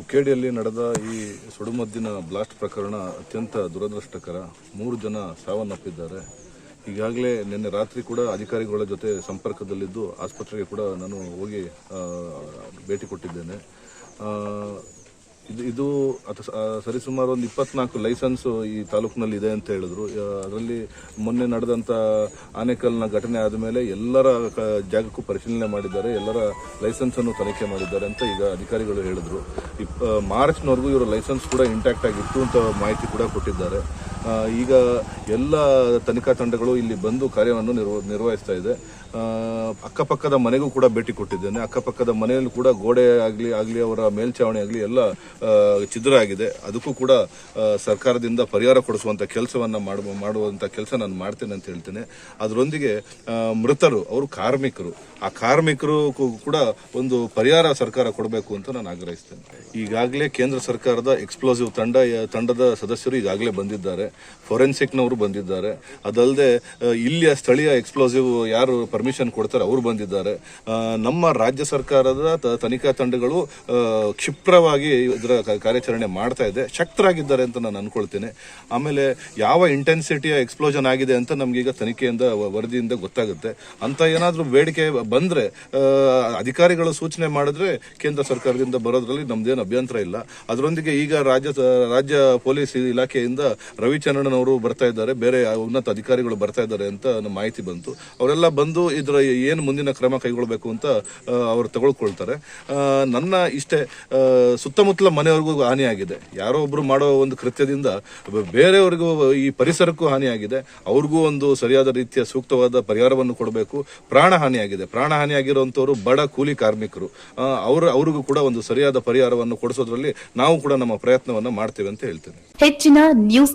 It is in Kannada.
ಹುಕ್ಕೇಡಿಯಲ್ಲಿ ನಡೆದ ಈ ಸುಡುಮದ್ದಿನ ಬ್ಲಾಸ್ಟ್ ಪ್ರಕರಣ ಅತ್ಯಂತ ದುರದೃಷ್ಟಕರ. ಮೂರು ಜನ ಸಾವನ್ನಪ್ಪಿದ್ದಾರೆ. ಈಗಾಗಲೇ ನಿನ್ನೆ ರಾತ್ರಿ ಕೂಡ ಅಧಿಕಾರಿಗಳ ಜೊತೆ ಸಂಪರ್ಕದಲ್ಲಿದ್ದು ಆಸ್ಪತ್ರೆಗೆ ಕೂಡ ನಾನು ಹೋಗಿ ಭೇಟಿ ಕೊಟ್ಟಿದ್ದೇನೆ. ಇದು ಇದು ಸರಿಸುಮಾರು ಒಂದು ಇಪ್ಪತ್ನಾಲ್ಕು ಲೈಸೆನ್ಸ್ ಈ ತಾಲೂಕಿನಲ್ಲಿ ಇದೆ ಅಂತ ಹೇಳಿದ್ರು. ಅದರಲ್ಲಿ ಮೊನ್ನೆ ನಡೆದಂತ ಆನೆಕಲ್ನ ಘಟನೆ ಆದ ಮೇಲೆ ಎಲ್ಲರ ಜಾಗಕ್ಕೂ ಪರಿಶೀಲನೆ ಮಾಡಿದ್ದಾರೆ. ಎಲ್ಲರ ಲೈಸೆನ್ಸ್ ಅನ್ನು ತನಿಖೆ ಮಾಡಿದ್ದಾರೆ ಅಂತ ಈಗ ಅಧಿಕಾರಿಗಳು ಹೇಳಿದ್ರು. ಇಪ್ ಮಾರ್ಚ್ನವರೆಗೂ ಇವರ ಲೈಸೆನ್ಸ್ ಕೂಡ ಇಂಟ್ಯಾಕ್ಟ್ ಆಗಿತ್ತು ಅಂತ ಮಾಹಿತಿ ಕೂಡ ಕೊಟ್ಟಿದ್ದಾರೆ. ಈಗ ಎಲ್ಲ ತನಿಖಾ ತಂಡಗಳು ಇಲ್ಲಿ ಬಂದು ಕಾರ್ಯವನ್ನು ನಿರ್ವ, ನಿರ್ವಹಿಸ್ತಾ ಇದೆ. ಅಕ್ಕಪಕ್ಕದ ಮನೆಗೂ ಕೂಡ ಭೇಟಿ ಕೊಟ್ಟಿದ್ದೇನೆ. ಅಕ್ಕಪಕ್ಕದ ಮನೆಯಲ್ಲೂ ಕೂಡ ಗೋಡೆ ಆಗಲಿ ಆಗಲಿ ಅವರ ಮೇಲ್ಛಾವಣಿ ಆಗಲಿ ಎಲ್ಲ ಛಿದ್ರ ಆಗಿದೆ. ಅದಕ್ಕೂ ಕೂಡ ಸರ್ಕಾರದಿಂದ ಪರಿಹಾರ ಕೊಡಿಸುವಂಥ ಕೆಲಸವನ್ನು ಮಾಡುವ ಮಾಡುವಂಥ ಕೆಲಸ ನಾನು ಮಾಡ್ತೇನೆ ಅಂತ ಹೇಳ್ತೇನೆ. ಅದರೊಂದಿಗೆ ಮೃತರು, ಅವರು ಕಾರ್ಮಿಕರು. ಆ ಕಾರ್ಮಿಕರು ಕೂಡ ಒಂದು ಪರಿಹಾರ ಸರ್ಕಾರ ಕೊಡಬೇಕು ಅಂತ ನಾನು ಆಗ್ರಹಿಸ್ತೇನೆ. ಈಗಾಗಲೇ ಕೇಂದ್ರ ಸರ್ಕಾರದ ಎಕ್ಸ್ಪ್ಲೋಸಿವ್ ತಂಡ, ತಂಡದ ಸದಸ್ಯರು ಈಗಾಗಲೇ ಬಂದಿದ್ದಾರೆ. ಫೊರೆನ್ಸಿಕ್ನವರು ಬಂದಿದ್ದಾರೆ. ಅದಲ್ಲದೆ ಇಲ್ಲಿಯ ಸ್ಥಳೀಯ ಎಕ್ಸ್ಪ್ಲೋಸಿವ್ ಯಾರು ಪರ್ಮಿಷನ್ ಕೊಡ್ತಾರೆ, ಅವರು ಬಂದಿದ್ದಾರೆ. ನಮ್ಮ ರಾಜ್ಯ ಸರ್ಕಾರದ ತನಿಖಾ ತಂಡಗಳು ಕ್ಷಿಪ್ರವಾಗಿ ಇದರ ಕಾರ್ಯಾಚರಣೆ ಮಾಡ್ತಾ ಇದೆ. ಶಕ್ತರಾಗಿದ್ದಾರೆ ಅಂತ ನಾನು ಅನ್ಕೊಳ್ತೇನೆ. ಆಮೇಲೆ, ಯಾವ ಇಂಟೆನ್ಸಿಟಿಯ ಎಕ್ಸ್ಪ್ಲೋಷನ್ ಆಗಿದೆ ಅಂತ ನಮಗೀಗ ತನಿಖೆಯಿಂದ ವರದಿಯಿಂದ ಗೊತ್ತಾಗುತ್ತೆ. ಅಂತ ಏನಾದರೂ ಬೇಡಿಕೆ ಬಂದರೆ ಅಧಿಕಾರಿಗಳು ಸೂಚನೆ ಮಾಡಿದ್ರೆ ಕೇಂದ್ರ ಸರ್ಕಾರದಿಂದ ಬರೋದ್ರಲ್ಲಿ ನಮ್ದೇನು ಅಭ್ಯಂತರ ಇಲ್ಲ. ಅದರೊಂದಿಗೆ ಈಗ ರಾಜ್ಯ ರಾಜ್ಯ ಪೊಲೀಸ್ ಇಲಾಖೆಯಿಂದ ರವಿಚಂದ್ರನ್ ಅವರು ಬರ್ತಾ ಇದ್ದಾರೆ, ಬೇರೆ ಉನ್ನತ ಅಧಿಕಾರಿಗಳು ಬರ್ತಾ ಇದ್ದಾರೆ ಅಂತ ನಮ್ಮ ಮಾಹಿತಿ ಬಂತು. ಅವರೆಲ್ಲ ಬಂದು ಇದರ ಏನು ಮುಂದಿನ ಕ್ರಮ ಕೈಗೊಳ್ಳಬೇಕು ಅಂತ ಅವರು ತಗೊಳ್ಕೊಳ್ತಾರೆ. ನನ್ನ ಇಷ್ಟೇ ಸುತ್ತಮುತ್ತಲ ಮನೆಯವರೆಗೂ ಹಾನಿಯಾಗಿದೆ. ಯಾರೋ ಒಬ್ರು ಮಾಡೋ ಒಂದು ಕೃತ್ಯದಿಂದ ಬೇರೆಯವ್ರಿಗೂ ಈ ಪರಿಸರಕ್ಕೂ ಹಾನಿಯಾಗಿದೆ. ಅವ್ರಿಗೂ ಒಂದು ಸರಿಯಾದ ರೀತಿಯ ಸೂಕ್ತವಾದ ಪರಿಹಾರವನ್ನು ಕೊಡಬೇಕು. ಪ್ರಾಣ ಹಾನಿಯಾಗಿದೆ. ಪ್ರಾಣ ಹಾನಿಯಾಗಿರುವಂಥವರು ಬಡ ಕೂಲಿ ಕಾರ್ಮಿಕರು. ಅವರು ಅವ್ರ, ಅವ್ರಿಗೂ ಕೂಡ ಒಂದು ಸರಿಯಾದ ಪರಿಹಾರವನ್ನು ಕೊಡಿಸೋದ್ರಲ್ಲಿ ನಾವು ಕೂಡ ನಮ್ಮ ಪ್ರಯತ್ನವನ್ನು ಮಾಡ್ತೇವೆ ಅಂತ ಹೇಳ್ತೇನೆ. ಹೆಚ್ಚಿನ ನ್ಯೂಸ್